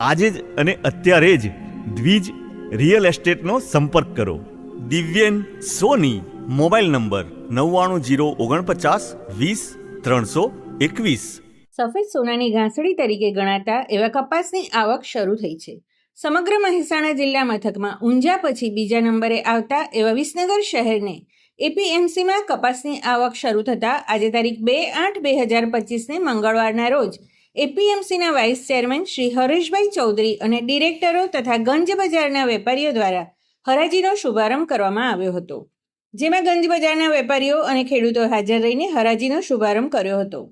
આજે જ અને અત્યારે જ દ્વિજ રિયલ એસ્ટેટનો સંપર્ક કરો. દિવ્યેન, સોની, મોબાઈલ નંબર નવ્વાણું જીરો ઓગણપચાસ વીસ ત્રણસો એકવીસ. સફેદ સોનાની ઘાસડી તરીકે ગણાતા એવા કપાસની આવક શરૂ થઈ છે. સમગ્ર મહેસાણા જિલ્લા મથકમાં ઊંઝા પછી બીજા નંબરે આવતા એવા વિસનગર શહેરને એપીએમસીમાં કપાસની આવક શરૂ થતાં આજે તારીખ બે આઠ બે હજાર પચીસને મંગળવારના રોજ એપીએમસીના વાઇસ ચેરમેન શ્રી હરેશભાઈ ચૌધરી અને ડિરેક્ટરો તથા ગંજ બજારના વેપારીઓ દ્વારા હરાજીનો શુભારંભ કરવામાં આવ્યો હતો. જેમાં ગંજ બજારના વેપારીઓ અને ખેડૂતો હાજર રહીને હરાજીનો શુભારંભ કર્યો હતો.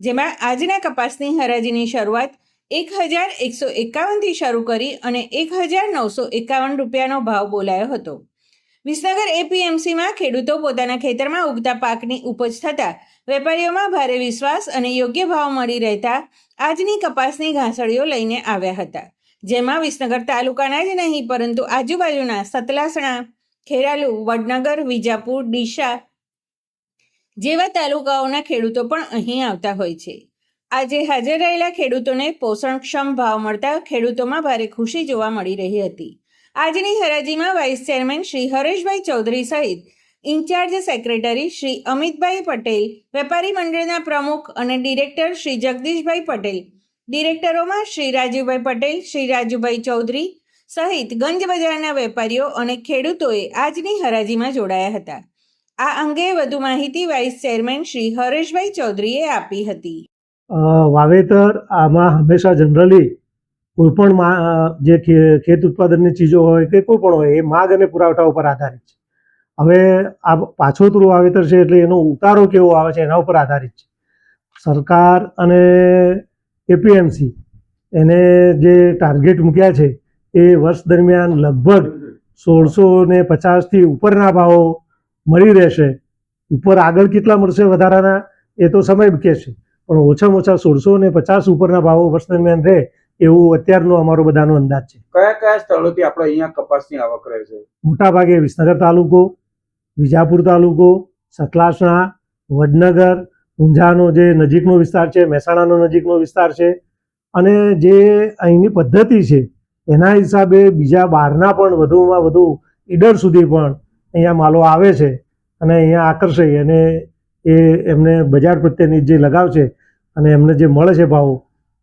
જેમાં આજના કપાસની હરાજીની શરૂઆત એક હજાર એકસો એકાવનથી શરૂ કરી અને એક હજાર નવસો એકાવન રૂપિયાનો ભાવ બોલાયો હતો. વિસનગર એપીએમસીમાં ખેડૂતો પોતાના ખેતરમાં ઉગતા પાકની ઉપજ થતાં વેપારીઓમાં ભારે વિશ્વાસ અને યોગ્ય ભાવ મળી રહેતા આજની કપાસની ઘાસળીઓ લઈને આવ્યા હતા. જેમાં વિસનગર તાલુકાના જ નહીં, પરંતુ આજુબાજુના સતલાસણા, ખેરાલુ, વડનગર, વિજાપુર, ડીસા જેવા તાલુકાઓના ખેડૂતો પણ અહીં આવતા હોય છે. આજે હાજર રહેલા ખેડૂતોને પોષણક્ષમ ભાવ મળતા ખેડૂતોમાં ભારે ખુશી જોવા મળી રહી હતી. આજની હરાજીમાં વાઇસ ચેરમેન શ્રી હરેશભાઈ ચૌધરી સહિત in charge secretary Shri Amitbhai Patel, વેપારી મંડળના પ્રમુખ અને ડિરેક્ટર શ્રી જગદીશભાઈ પટેલ ડિરેક્ટરોમાં શ્રી રાજુભાઈ પટેલ, શ્રી રાજુભાઈ ચૌધરી સહિત ગંજ બજારના વેપારીઓ અને ખેડૂતોએ આજની હરાજીમાં જોડાયા હતા. આ અંગે વધુ માહિતી વાઇસ ચેરમેન શ્રી હરેશભાઈ ચૌધરીએ આપી હતી. વાવેતર આમાં હંમેશા જનરલી કોઈ પણ મા જે ખેત ઉત્પાદનની ચીજો હોય કે કોઈ પણ હોય, એ માગ અને પુરવઠા ઉપર આધારિત છે. હવે આ પાછોતરું વાવેતર છે એટલે એનો ઉતારો કેવો આવે છે એના ઉપર આધારિત છે. સરકાર અને એપીએમસી એને જે ટાર્ગેટ મૂક્યા છે, એ વર્ષ દરમિયાન લગભગ સોળસો ને પચાસથી ઉપરના ભાવો મળી રહેશે. ઉપર આગળ કેટલા મળશે વધારાના એ તો સમય કે છે. પણ ઓછામાં ઓછા સોળસો ને પચાસ ઉપરના ભાવો વર્ષ દરમિયાન રહે એવું અત્યારનો અમારો બધાનો અંદાજ છે. કયા કયા સ્થળોથી આપણે અહીંયા કપાસની આવક રહે છે? મોટાભાગે વિસનગર તાલુકો વિજાપુર તાલુકો સતલાસણા વડનગર ઊંઝાનો જે નજીકનો વિસ્તાર છે મહેસાણાનો નજીકનો વિસ્તાર છે અને જે અહીંની પદ્ધતિ છે એના હિસાબે બીજા બહારના પણ વધુમાં વધુ ઈડર સુધી પણ અહીંયા માલો આવે છે અને અહીંયા આકર્ષાય અને એ એમને બજાર પ્રત્યેની જે લગાવ છે અને એમને જે મળે છે ભાવ